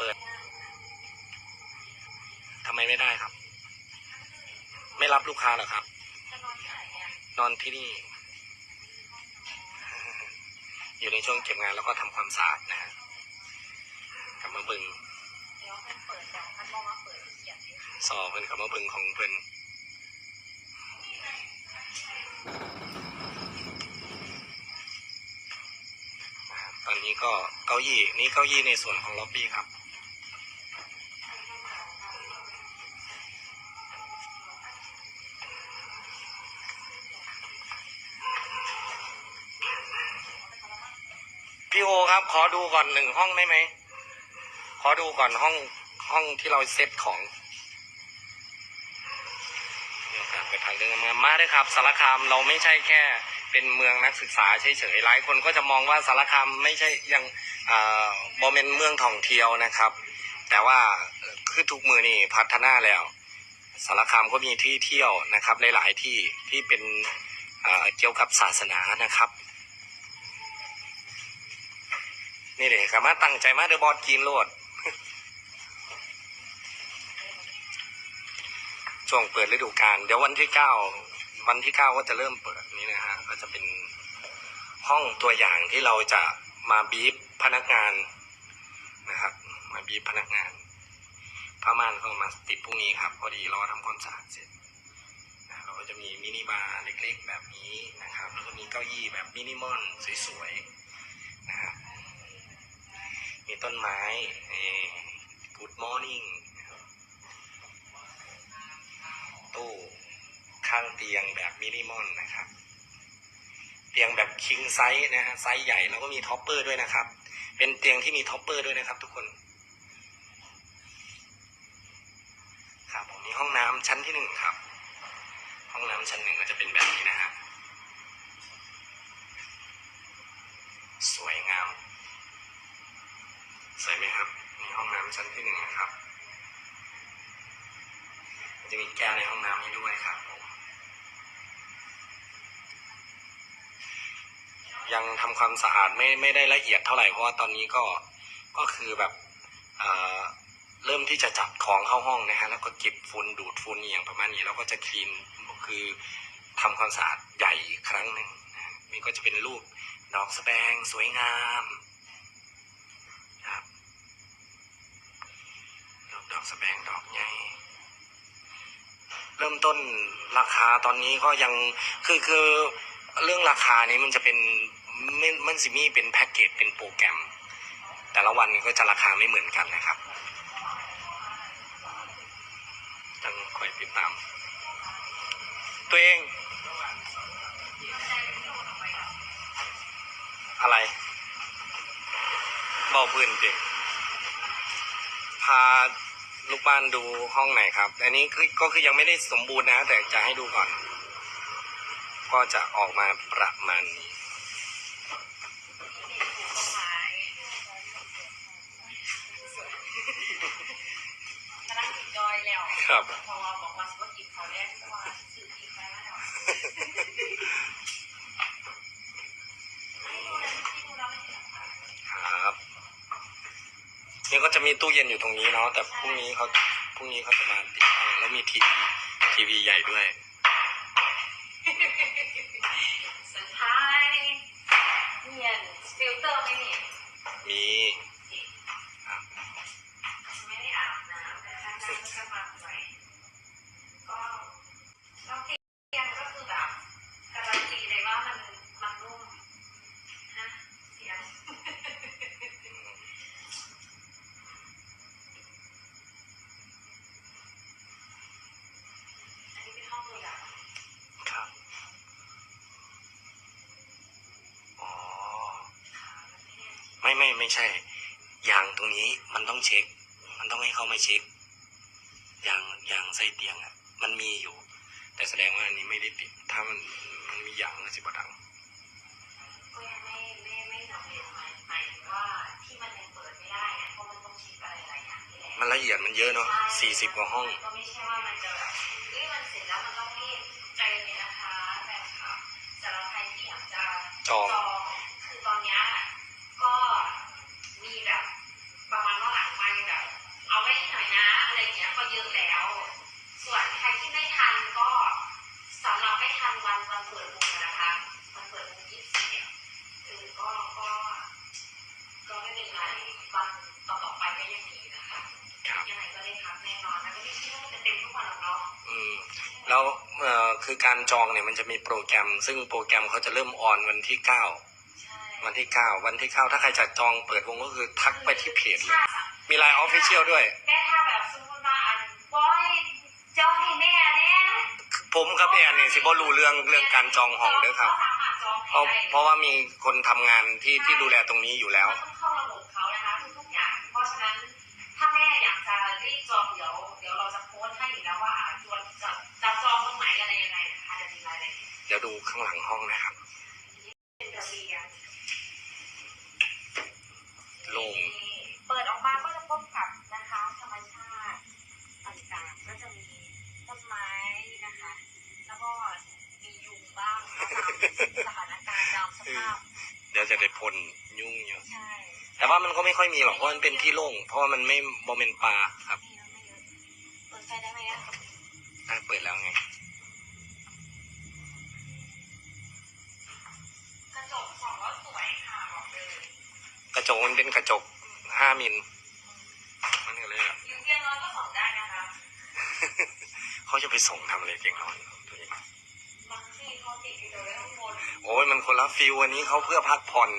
เปิดทำไมไม่ได้ครับ ไม่รับลูกค้าเหรอครับ นอนที่นี่ อยู่ในช่วงเก็บงานแล้วก็ทำความสะอาดนะฮะกลับมาบึงเดี๋ยวมันเปิดจากพันมองมาเปิดที่เขียนค่ะสอบเพิ่นกลับมาบึงของเพิ่นนตอนนี้ก็เก้าอี้นี่เก้าอี้ในส่วนของล็อบบี้ครับ ครับ ขอดูก่อนหนึ่งห้องได้ไหม ขอดูก่อนห้องห้องที่เราเซตของมีโอกาสไปทางเดินมามาด้วยครับ สารคามเราไม่ใช่แค่เป็นเมืองนักศึกษาเฉยๆหลายคนก็จะมองว่าสารคามไม่ใช่ยังอ่าบอเป็นเมืองท่องเที่ยวนะครับ แต่ว่าคือทุกมือนี่พัฒนาแล้ว สารคามก็มีที่เที่ยวนะครับหลายๆที่ที่เป็นอ่าเกี่ยวกับศาสนานะครับ นี่เลยครับมาตั้งใจมาเดอะบอสกินโลดช่วงเปิดฤดูกาลเดี๋ยววันที่เก้าวันที่เก้าก็จะเริ่มเปิดนี่นะฮะก็จะเป็นห้องตัวอย่างที่เราจะมาบีบพนักงานนะครับ มาบีบพนักงานผ้าม่านก็มาติดพรุ่งนี้ครับ พอดีรอทำความสะอาดเสร็จนะเราก็จะมีมินิบาร์เล็กๆแบบนี้นะครับ แล้วก็มีเก้าอี้แบบมินิมอลสวยๆ มีต้นไม้ Good Morning ตู้ข้างเตียงแบบมินิมอลนะครับ เตียงแบบคิงไซส์นะฮะไซส์ใหญ่แล้วก็มีท็อปเปอร์ด้วยนะครับ เป็นเตียงที่มีท็อปเปอร์ด้วยนะครับ ทุกคนครับผมมีห้องน้ำชั้นที่หนึ่งครับ ห้องน้ำชั้นหนึ่งก็จะเป็นแบบนี้นะฮะสวยงาม สวยไหมครับนี่ห้องน้ำชั้นที่หนึ่งนะครับ จะมีแก้วในห้องน้ำให้ด้วยครับผมยังทำความสะอาดไม่ไม่ได้ละเอียดเท่าไหร่เพราะว่าตอนนี้ก็ก็คือแบบเเริ่มที่จะจัดของเข้าห้องนะฮะแล้วก็เก็บฝุ่นดูดฝุ่นอย่างประมาณนี้แล้วก็จะคลีนคือทำความสะอาดใหญ่อีกครั้งหนึ่งนะนี่ก็จะเป็นรูปดอกสแบงสวยงามครับดอกดอกสแบงดอกใหญ่ เริ่มต้นราคาตอนนี้ก็ยังคือคือเรื่องราคานี้มันจะเป็นมันมันสิมีเป็นแพ็กเกจเป็นโปรแกรม แต่ละวันก็จะราคาไม่เหมือนกันนะครับต้องคอยติดตาม ตัวเอง อะไรบอกพื้นเด็กพา ลูกบ้านดูห้องไหนครับ อันนี้คือก็คือยังไม่ได้สมบูรณ์นะ แต่จะให้ดูก่อน ก็จะออกมาประมาณนี้มานั่งกินจอยแล้วครับ พอบอกว่าสวัสดีเขาแรกเพราะว่าสื่อกินไปแล้วให้ดูนะที่ดูแล้วไม่เห็นหรอคะ ครับ นี่ก็จะ มีตู้เย็นอยู่ตรงนี้เนาะแต่พรุ่งนี้เขาพรุ่งนี้เขาจะมาติดตั้งแล้วมีทีวีทีวีใหญ่ด้วย สุดท้ายเนียนฟิลเตอร์ไม่มีมี ไม่ไม่ไม่ใช่ยางตรงนี้มันต้องเช็ค มันต้องให้เขามาเช็คยางยางไส้เตียงอะ มันมีอยู่ แต่แสดงว่าอันนี้ไม่ได้ติด ถ้ามันมันมียางสิบดังก็ยังไม่ไม่ไม่สำเร็จหมายหมายถึงว่าที่มันเปิดไม่ได้อะเพราะมันต้องเช็คอะไรหลายอย่างนี่แหละมันละเอียดมันเยอะเนาะสี่สิบกว่าห้องก็ไม่ใช่ว่ามันจะแบบเฮ้ยมันเสร็จแล้วมันต้องรีบใจเย็นนะคะแฟนคลับสำหรับใครที่อยากจะจองคือตอนนี้ การจองเนี่ยมันจะมีโปรแกรม ซึ่งโปรแกรมเขาจะเริ่มออนวันที่เก้าใช่วันที่เก้าวันที่เก้าถ้าใครจะจองเปิดวงก็คือทักไปที่เพจเลยค่ะมีไลน์ออฟฟิเชียลด้วยแม่ถ้าแบบสมมติว่าอันบอยจองให้แม่เนี่ยผมกับแอนเนี่ยสิบ่รู้เรื่องเรื่องการจองห้องเด้วยครับเขาสามารถจองเพให้ราะได้เพราะว่ามีคนทำงานที่ที่ดูแลตรงนี้อยู่แล้วมันต้องเข้าระบบเขานะคะทุกๆอย่าง เพราะฉะนั้นถ้าแม่อยากจะรีบจองเดี๋ยวเดี๋ยวเราจะโพสต์ให้อยู่แล้วว่าอ่าจวนจะจะจองตรงไหนอะไรยังไงนะคะจะมีรายละเอียด เดี๋ยวดูข้างหลังห้องนะครับ เป็นระเบียง โล่ง เปิดออกมาก็จะพบกับนะคะธรรมชาติต่างๆก็จะมีต้นไม้นะคะ แล้วก็มียุงบ้างนะคะตามสถานการณ์ตามสภาพ เดี๋ยว จะได้พ่นยุ่งอยู่ ใช่แต่ว่ามันก็ไม่ค่อยมีหรอกเพราะมันเป็นที่โล่งเพราะว่ามันไม่โมเมนปลาครับนี่เราไม่เยอะเปิดไฟได้ไหมอะได้เปิดแล้วไง กระจกของก็สวยค่ะบอกเลยกระจกมันเป็นกระจกห้ามิลมันก็เลยแบบยูเกียนร้อนก็ส่องได้นะคะ เขาจะไปส่งทำอะไรเพียงน้อยตัวเองบางที่เขาติดอยู่เลยข้างบน โอ้ยมันคนละฟิลวันนี้เขาเพื่อพักผ่อน